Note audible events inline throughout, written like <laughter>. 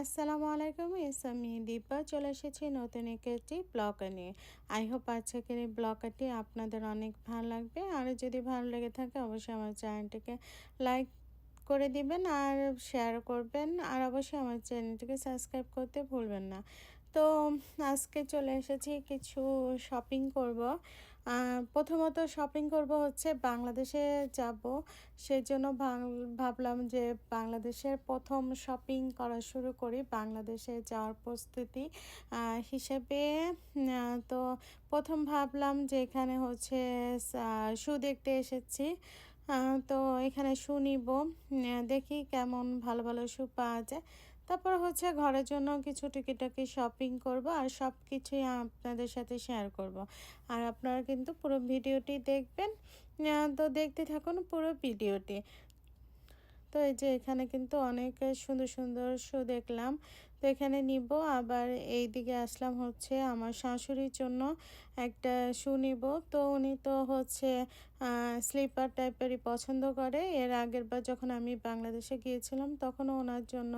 আসসালামু আলাইকুম এস আমি দীপা, চলে এসেছি নতুন একটি ব্লগার নিয়ে। আই হোপ আজকের এই ব্লগারটি আপনাদের অনেক ভালো লাগবে। আর যদি ভালো লেগে থাকে, অবশ্যই আমার চ্যানেলটিকে লাইক করে দিবেন আর শেয়ার করবেন। আর অবশ্যই আমার চ্যানেলটিকে সাবস্ক্রাইব করতে ভুলবেন না। তো, আজকে চলে এসেছি কিছু শপিং করব। প্রথমত শপিং করব হচ্ছে বাংলাদেশে যাব। সেই জন্য ভাবলাম যে বাংলাদেশের প্রথম শপিং করা শুরু করি। বাংলাদেশে যাওয়ার প্রস্তুতি হিসেবে তো প্রথম ভাবলাম যে এখানে হচ্ছে শু দেখতে এসেছি। তো এখানে শু নিব। দেখি কেমন ভালো ভালো শু পাওয়া যায়। তারপর হচ্ছে ঘরের জন্য কিছু টিকিটাকি শপিং করব আর সব কিছুই আপনাদের সাথে শেয়ার করব। আর আপনারা কিন্তু পুরো ভিডিওটি দেখবেন। তো দেখতে থাকুন পুরো ভিডিওটি। তো এই যে এখানে কিন্তু অনেক সুন্দর সুন্দর শো দেখলাম। তো এখানে নিব, আবার এই দিকে আসলাম হচ্ছে আমার শাশুড়ির জন্য। একটা শু নিব। তো উনি তো হচ্ছে স্লিপার টাইপেরই পছন্দ করে। এর আগের বার যখন আমি বাংলাদেশে গিয়েছিলাম, তখনও ওনার জন্য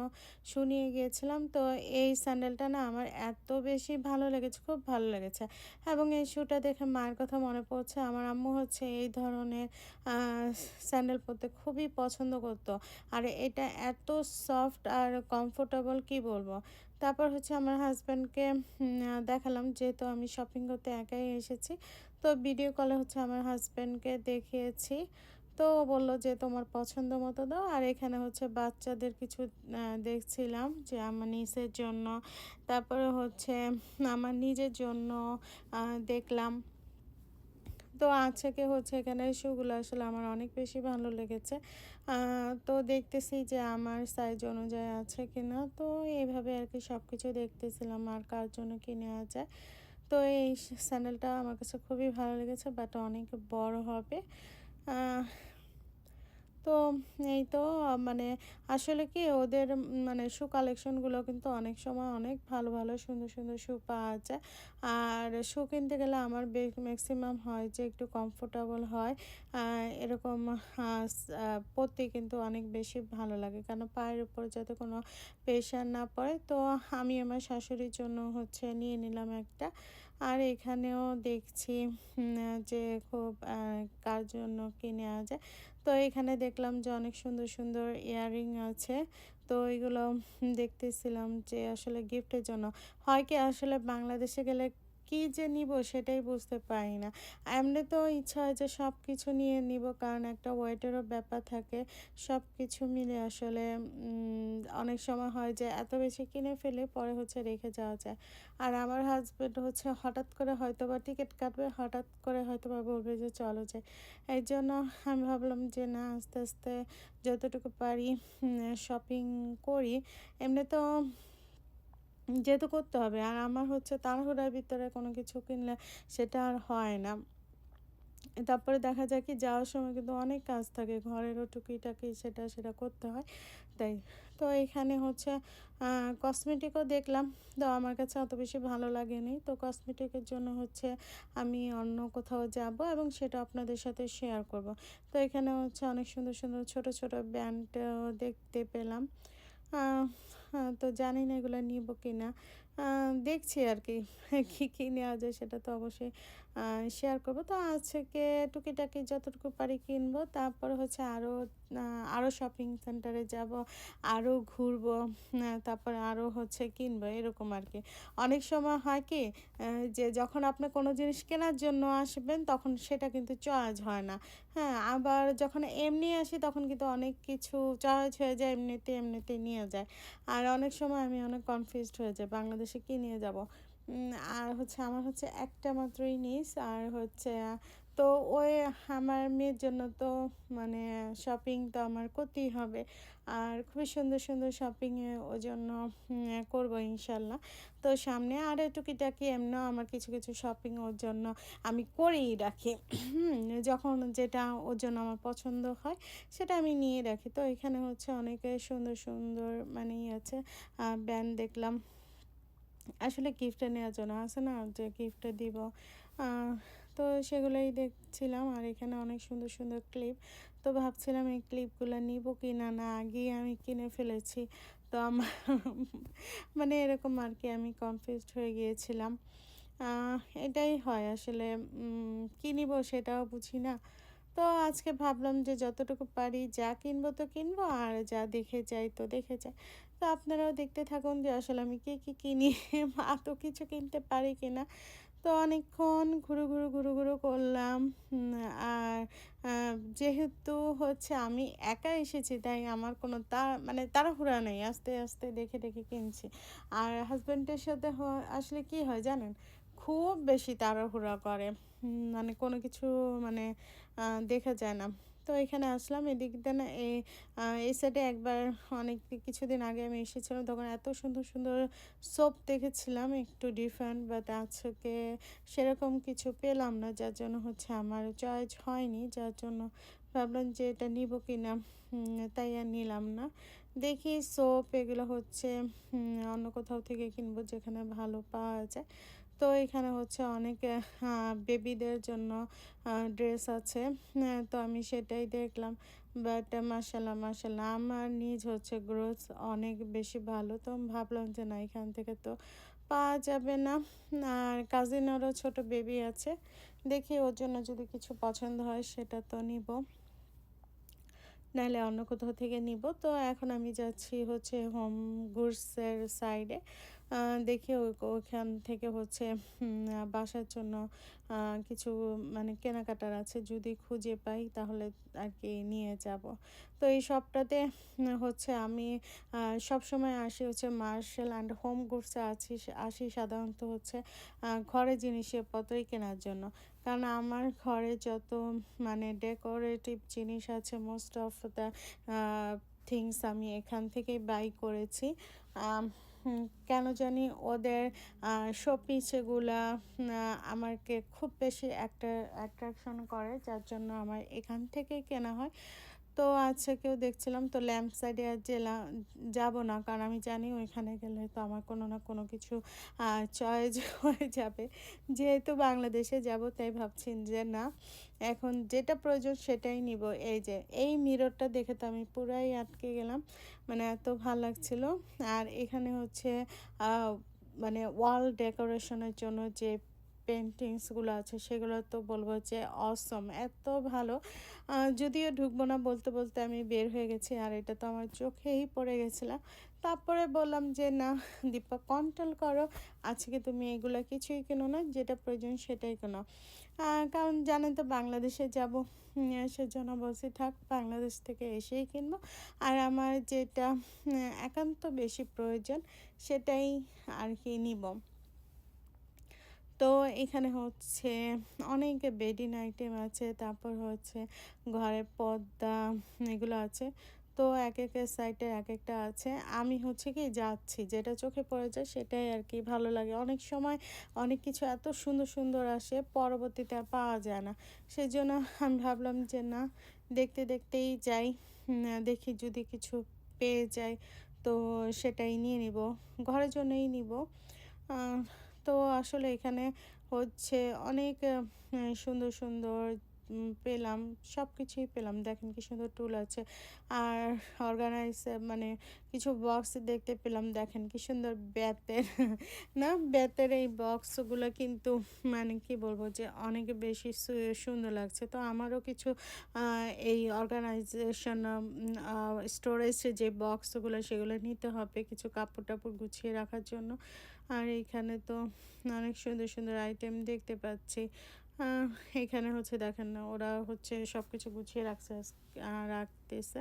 শু নিয়ে গিয়েছিলাম। তো এই স্যান্ডেলটা না আমার এত বেশি ভালো লেগেছে, খুব ভালো লেগেছে। এবং এই শুটা দেখে মায়ের কথা মনে পড়ছে। আমার আম্মু হচ্ছে এই ধরনের স্যান্ডেল পরতে খুবই পছন্দ করতো। আর এটা এত সফট আর কমফোর্টেবল কি বলব? তারপর হচ্ছে আমার হাজব্যান্ডকে দেখালাম যেহেতু আমি শপিং করতে একাই এসেছি। তো ভিডিও কলে হচ্ছে আমার হাজব্যান্ডকে দেখিয়েছি। তো বলল যে, তোমার পছন্দ মতো দাও। আর এখানে হচ্ছে বাচ্চাদের কিছু দেখছিলাম যে আমার নিজের জন্য। তারপরে হচ্ছে আমার নিজের জন্য দেখলাম। তো আজকে হচ্ছে এখানে শুগুলো আসলে আমার অনেক বেশি ভালো লেগেছে। তো দেখতেছি যে আমার সাইজ অনুযায়ী আছে কিনা। তো এইভাবে আর কি সব কিছু দেখতেছিলাম আর কার জন্য কিনে যায়। তো এই স্যান্ডেলটা আমার কাছে খুবই ভালো লেগেছে বাট অনেক বড় হবে। তো, এই তো মানে আসলে কি ওদের মানে শু কালেকশনগুলো কিন্তু অনেক সময় অনেক ভালো ভালো, সুন্দর সুন্দর শু পাওয়া যায়। আর শু কিনতে গেলে আমার ম্যাক্সিমাম হয় যে একটু কমফোর্টেবল হয়। এরকম পরতে কিন্তু অনেক বেশি ভালো লাগে। কারণ পায়ের উপর যাতে কোনো প্রেশার না পড়ে, তো আমি আমার শাশুড়ির জন্য হচ্ছে নিয়ে নিলাম একটা। আর এখানেও দেখছি যে খুব কার জন্য কিনে আছে যায়। তো এখানে দেখলাম যে অনেক সুন্দর সুন্দর ইয়াররিং আছে। তো এগুলো দেখতেছিলাম যে আসলে গিফটের জন্য। হয় কি আসলে বাংলাদেশে গেলে কি যে নিব সেটাই বুঝতে পারি না। এমনি তো ইচ্ছা হয় যে সব কিছু নিয়ে নিব, কারণ একটা ওয়েটেরও ব্যাপার থাকে সব কিছু মিলে আসলে অনেক সময় হয় যে এত বেশি কিনে ফেলে পরে হচ্ছে রেখে যাওয়া যায়। আর আমার হাজব্যান্ড হচ্ছে হঠাৎ করে হয়তো বা টিকিট কাটবে, হঠাৎ করে হয়তো বা বলবে যে চলো যায় এই জন্য আমি ভাবলাম যে না, আস্তে আস্তে যতটুকু পারি শপিং করি। এমনি তো যেহেতু করতে হবে। আর আমার হচ্ছে তাড়াহুড়ার ভিতরে কোনো কিছু কিনলে সেটা আর হয় না। তারপরে দেখা যায় কি, যাওয়ার সময় কিন্তু অনেক কাজ থাকে। ঘরেরও টুকিটাকি সেটা সেটা করতে হয়। তাই, তো এখানে হচ্ছে কসমেটিকও দেখলাম। তো আমার কাছে অত বেশি ভালো লাগেনি। তো কসমেটিকের জন্য হচ্ছে আমি অন্য কোথাও যাব এবং সেটা আপনাদের সাথে শেয়ার করব। তো এখানে হচ্ছে অনেক সুন্দর সুন্দর ছোট ছোট ব্যান্ড দেখতে পেলাম। তো জানি না এগুলো নিব কি না দেখছি আর কি, <laughs> কী কী নেওয়া যায় সেটা তো অবশ্যই শেয়ার করব। তো আজকে টুকিটাকি যতটুকু পারি কিনবো, তারপর হচ্ছে আরও আরও শপিং সেন্টারে যাব আরও ঘুরবো তারপর আরও হচ্ছে কিনবো, এরকম আর কি। অনেক সময় হয় কি যে যখন আপনি কোনো জিনিস কেনার জন্য আসবেন, তখন সেটা কিন্তু চয়েস হয় না। হ্যাঁ আবার যখন এমনি আসি, তখন কিন্তু অনেক কিছু চয়েস হয়ে যায়, এমনিতে এমনিতে নিয়ে যায়। আর অনেক সময় আমি অনেক কনফিউজড হয়ে যাই, বাংলাদেশে কী নিয়ে যাব? আর হচ্ছে আমার হচ্ছে একটা মাত্রই নিস আর হচ্ছে, তো ওই আমার মেয়ের জন্য তো মানে শপিং তো আমার করতেই হবে। আর খুবই সুন্দর সুন্দর শপিংয়ে ওই জন্য করব ইনশাল্লাহ। তো সামনে আরও টুকিটাকি এমনও আমার কিছু কিছু শপিং ওর জন্য আমি করেই রাখি। যখন যেটা ওর জন্য আমার পছন্দ হয়, সেটা আমি নিয়ে রাখি। তো এখানে হচ্ছে অনেকে সুন্দর সুন্দর মানে ইয়ে আছে ব্যান্ড দেখলাম। আসলে গিফটটা নেওয়ার জন্য আছে না, যে গিফটটা দিব। তো সেগুলোই দেখছিলাম আর এখানে অনেক সুন্দর সুন্দর ক্লিপ তো ভাবছিলাম এই ক্লিপগুলো নিব কি না না আগেই আমি কিনে ফেলেছি। তো আমার <laughs> মানে এরকম আর কি আমি কনফিউজড হয়ে গিয়েছিলাম। এটাই হয় আসলে কী নিব সেটাও বুঝি না। তো আজকে ভাবলাম যে যতটুকু পারি যা কিনবো তো কিনবো, আর যা দেখে যাই তো দেখে যাই। তো আপনারাও দেখতে থাকুন যে আসলে আমি কী কী কিনি এত কিছু কিনতে পারি কিনা। তো অনেকক্ষণ ঘুরু ঘুরু ঘুরু ঘুরু করলাম। আর যেহেতু হচ্ছে আমি একা এসেছি, তাই আমার কোনো তা মানে তাড়াহুড়া নেই। আস্তে আস্তে দেখে দেখে কিনছি। আর হাজব্যান্ডের সাথে আসলে কি হয় জানেন? খুব বেশি তাড়াহুড়া করে। মানে কোনো কিছু মানে দেখা যায় না। তো এখানে আসলাম। এদিক দিয়ে না এই এই সাইডে একবার অনেক কিছুদিন আগে আমি এসেছিলাম। তখন এত সুন্দর সুন্দর সোপ দেখেছিলাম। একটু ডিফারেন্ট বাট আজকে সেরকম কিছু পেলাম না। যার জন্য হচ্ছে আমার চয়েস হয়নি। যার জন্য ভাবলাম যে এটা নিব কি না তাই আর নিলাম না। দেখি সোপ এগুলো হচ্ছে অন্য কোথাও থেকে কিনবো যেখানে ভালো পাওয়া যায়। তো এখানে হচ্ছে অনেক বেবিদের জন্য ড্রেস আছে। তো আমি সেটাই দেখলাম। বাট মাসাল্লাহ মাসাল্লাহ আমার নিজ হচ্ছে গ্রোথ অনেক বেশি ভালো। তো ভাবলাম যে না, এখান থেকে তো পাওয়া যাবে না। আর কাজিনেরও ছোট বেবি আছে। দেখি ওর জন্য যদি কিছু পছন্দ হয়, সেটা তো নিব। নাহলে অন্য কোথাও থেকে নিব। তো এখন আমি যাচ্ছি হচ্ছে হোম গুডসের সাইডে দেখি ওখান থেকে হচ্ছে বাসার জন্য কিছু মানে কেনাকাটার আছে, যদি খুঁজে পাই তাহলে আর কি নিয়ে যাব। তো এই সবটাতে হচ্ছে আমি সব সময় আসি হচ্ছে মার্শাল অ্যান্ড হোম গুডসে আছি, আসি সাধারণত হচ্ছে ঘরে জিনিসপত্রই কেনার জন্য। কারণ আমার ঘরে যত মানে ডেকোরেটিভ জিনিস আছে মোস্ট অফ দ্য থিংস আমি এখান থেকেই বাই করেছি। কেন জানি ওদের শোপিসেগুলা আমাকে খুব বেশি একটা অ্যাট্রাকশন করে, যার জন্য আমার এখান থেকে কেনা হয়। তো আচ্ছা কেউ দেখছিলাম। তো ল্যাম্প সাইডে আর জেলা, যাব না, কারণ আমি জানি ওইখানে গেলে তো আমার কোনো না কোনো কিছু চয়েস <laughs> হয়ে যাবে। যেহেতু বাংলাদেশে যাব, তাই ভাবছি যে না, এখন যেটা প্রয়োজন সেটাই নিব। এই যে, এই মিররটা দেখে তো আমি পুরাই আটকে গেলাম মানে এত ভালো লাগছিল। আর এখানে হচ্ছে মানে ওয়াল ডেকোরেশনের জন্য যে পেন্টিংসগুলো আছে, সেগুলো তো বলব যে অসম এত ভালো। যদিও ঢুকবো না বলতে বলতে আমি বের হয়ে গেছি, আর এটা তো আমার চোখেই পড়ে গেছিলাম তারপরে বললাম যে, না, দীপা কন্ট্রোল করো। আজকে তুমি এগুলো কিছুই কেনো না, যেটা প্রয়োজন সেটাই কেনো। কারণ জানেন তো, বাংলাদেশে যাব সেজন্য বলছি, থাক, বাংলাদেশ থেকে এসেই কিনবো। আর আমার যেটা একান্ত বেশি প্রয়োজন, সেটাই আর কি নিব। তো এখানে হচ্ছে অনেক বেডিং আইটেম আছে, তারপর হচ্ছে ঘরের পর্দা এগুলো আছে। তো এক এক সাইডে এক একটা আছে। আমি হচ্ছে কি যাচ্ছি, যেটা চোখে পড়ে যায় সেটাই আর কি ভালো লাগে। অনেক সময় অনেক কিছু এত সুন্দর সুন্দর আসে, পরবর্তীতে পাওয়া যায় না। সেই জন্য আমি ভাবলাম যে না, দেখতে দেখতেই যাই দেখি যদি কিছু পেয়ে যাই, তো সেটাই নিয়ে নিব। ঘরের জন্যই নিব। তো আসলে এখানে হচ্ছে অনেক সুন্দর সুন্দর পেলাম সব কিছুই পেলাম। দেখেন কি সুন্দর টুল আছে। আর অর্গানাইজ মানে কিছু বক্স দেখতে পেলাম। দেখেন কি সুন্দর ব্যাতের না? ব্যাতের এই বক্সগুলো কিন্তু মানে কি বলব যে, অনেক বেশি সুন্দর লাগছে। তো আমারও কিছু এই অর্গানাইজেশন স্টোরেজ যে বক্সগুলো সেগুলো নিতে হবে কিছু কাপড় টাপড় গুছিয়ে রাখার জন্য। আর এইখানে তো অনেক সুন্দর সুন্দর আইটেম দেখতে পাচ্ছি। এখানে হচ্ছে দেখেন না, ওরা হচ্ছে সব কিছু গুছিয়ে রাখছে রাখতেছে।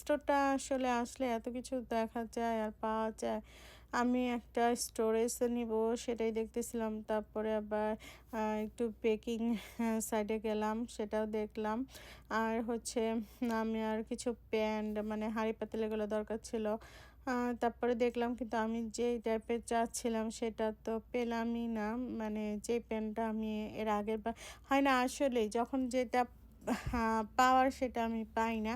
স্টোরটা আসলে আসলে এত কিছু দেখা যায় আর পাওয়া যায়। আমি একটা স্টোরেজ নিব, সেটাই দেখতেছিলাম। তারপরে আবার একটু বেকিং সাইডে গেলাম, সেটাও দেখলাম। আর হচ্ছে, আমি আর কিছু প্যান্ট মানে হাঁড়ি পাতিলেগুলো দরকার ছিল। তারপরে দেখলাম কিন্তু আমি যে টাইপের চাচ্ছিলাম সেটা তো পেলামই না। মানে যে পেনটা আমি এর আগের হয় না, আসলেই যখন যেটা পাওয়ার সেটা আমি পাই না।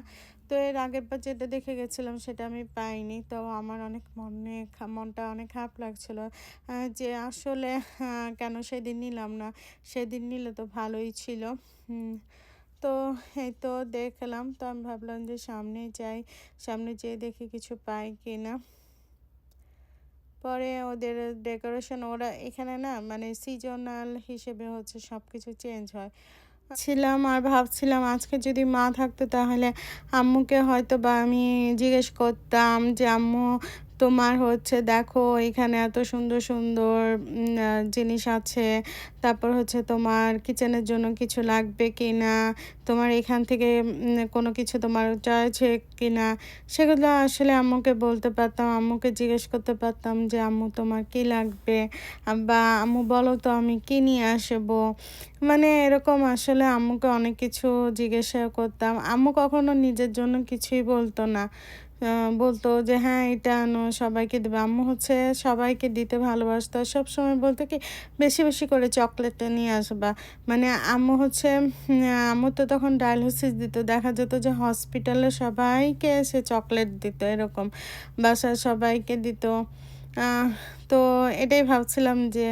তো এর আগের বার যেটা দেখে গেছিলাম সেটা আমি পাইনি। তো আমার অনেক মনে মনটা অনেক খারাপ লাগছিল যে আসলে কেন সেদিন নিলাম না? সেদিন নিলে তো ভালোই ছিল। তো এই তো দেখলাম, তো আমি ভাবলাম যে সামনে যাই। সামনে যেয়ে দেখি কিছু পাই কি না পরে ওদের ডেকোরেশন ওরা এখানে না মানে সিজনাল হিসেবে হচ্ছে সব কিছু চেঞ্জ হয়। ছিলাম আর ভাবছিলাম আজকে যদি মা থাকতো তাহলে আম্মুকে হয়তো বা আমি জিজ্ঞেস করতাম যে, আম্মু তোমার হচ্ছে দেখো এখানে এত সুন্দর সুন্দর জিনিস আছে। তারপর হচ্ছে তোমার কিচেনের জন্য কিছু লাগবে কি না তোমার এখান থেকে কোনো কিছু তোমার চাইছে কি না সেগুলো আসলে আম্মুকে বলতে পারতাম, আম্মুকে জিজ্ঞেস করতে পারতাম যে, আম্মু, তোমার কি লাগবে? বা, আম্মু, বলো তো আমি কি নিয়ে আসব? মানে এরকম আসলে আম্মুকে অনেক কিছু জিজ্ঞাসা করতাম। আম্মু কখনো নিজের জন্য কিছুই বলতো না। বলতো যে হ্যাঁ এটা আনো, সবাইকে দেবে। আম্মু হচ্ছে, সবাইকে দিতে ভালোবাসতো। সব সময় বলতো কি, বেশি বেশি করে চকলেটটা নিয়ে আসবা। মানে আম্মু হচ্ছে আম্মু তো তখন ডায়ালিসিস দিত। দেখা যেত যে হসপিটালে সবাইকে এসে চকলেট দিত, এরকম। বাসায় সবাইকে দিত। তো এটাই ভাবছিলাম যে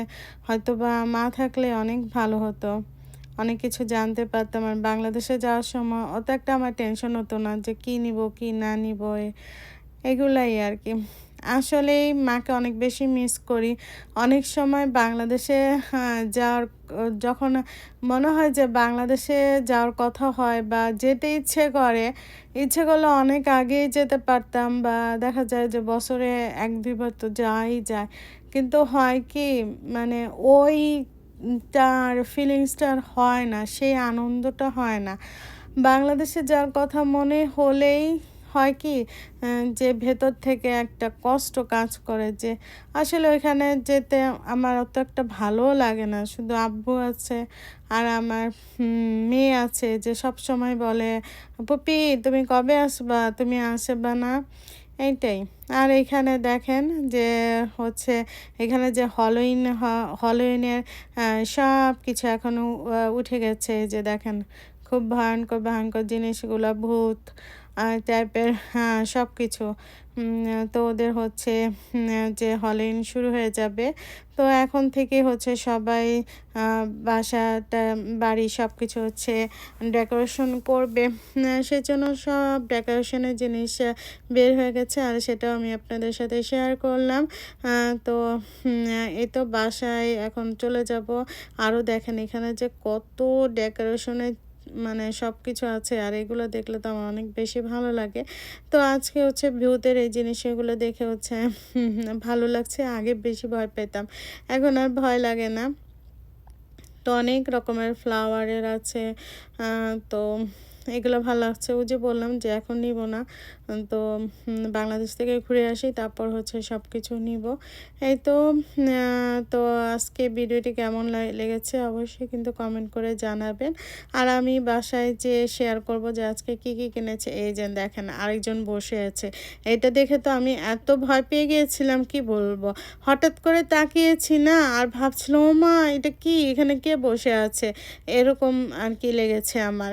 হয়তো বা মা থাকলে অনেক ভালো হতো। অনেক কিছু জানতে পারতাম আর বাংলাদেশে যাওয়ার সময় অত একটা আমার টেনশন হতো না যে কী নিব, কি না নিব এগুলাই আর কি। আসলেই মাকে অনেক বেশি মিস করি। অনেক সময় বাংলাদেশে যাওয়ার, যখন মনে হয় যে বাংলাদেশে যাওয়ার কথা হয় বা যেতে ইচ্ছে করে, ইচ্ছে করলে অনেক আগেই যেতে পারতাম বা দেখা যায় যে বছরে এক দুইবার তো যাই যায়। কিন্তু হয় কি মানে ওই তার ফিলিংসটা হয় না, সেই আনন্দটা হয় না। বাংলাদেশে যার কথা মনে হলেই হয় কি যে ভেতর থেকে একটা কষ্ট কাজ করে যে আসলে ওইখানে যেতে আমার অত একটা ভালোও লাগে না। শুধু আব্বু আছে আর আমার মেয়ে আছে যে সব সময় বলে, পপি, তুমি কবে আসবা? তুমি আসবা না? এইটাই। আর এখানে দেখেন যে হচ্ছে এখানে যে হলোইন হলোইনের সব কিছু এখনও উঠে গেছে। যে দেখেন, খুব ভয়ঙ্কর ভয়ঙ্কর জিনিসগুলো, ভূত টাইপের সব কিছু তো ওদের হচ্ছে যে হলিন শুরু হয়ে যাবে। তো এখন থেকে হচ্ছে সবাই বাসাটা, বাড়ি সব কিছু হচ্ছে ডেকোরেশন করবে। সেজন্য সব ডেকোরেশনের জিনিস বের হয়ে গেছে। আর সেটাও আমি আপনাদের সাথে শেয়ার করলাম। তো এই তো বাসায় এখন চলে যাব। আরও দেখেন এখানে যে কত ডেকোরেশনের মানে সব কিছু আছে আর এগুলো দেখলে তো আমার অনেক বেশি ভালো লাগে। তো আজকে হচ্ছে ভিউতের এই জিনিসগুলো দেখে হচ্ছে <laughs> ভালো লাগছে, আগে বেশি ভয় পেতাম, এখন আর ভয় লাগে না। তো অনেক রকমের ফ্লাওয়ারের আছে তো এগুলো ভালো লাগছে। ওই যে বললাম যে এখন নিব না। তো বাংলাদেশ থেকে ঘুরে আসি, তারপর হচ্ছে সব কিছু নিব। এই তো তো আজকে ভিডিওটি কেমন লেগেছে অবশ্যই কিন্তু কমেন্ট করে জানাবেন। আর আমি বাসায় যে শেয়ার করব যে আজকে কি কি কিনেছে, এই যে দেখেন আরেকজন বসে আছে। এটা দেখে তো আমি এত ভয় পেয়ে গিয়েছিলাম, কি বলব? হঠাৎ করে তাকিয়েছি না, আর ভাবছিলাম ও মা এটা কি? এখানে কে বসে আছে? এরকম আর কি লেগেছে আমার।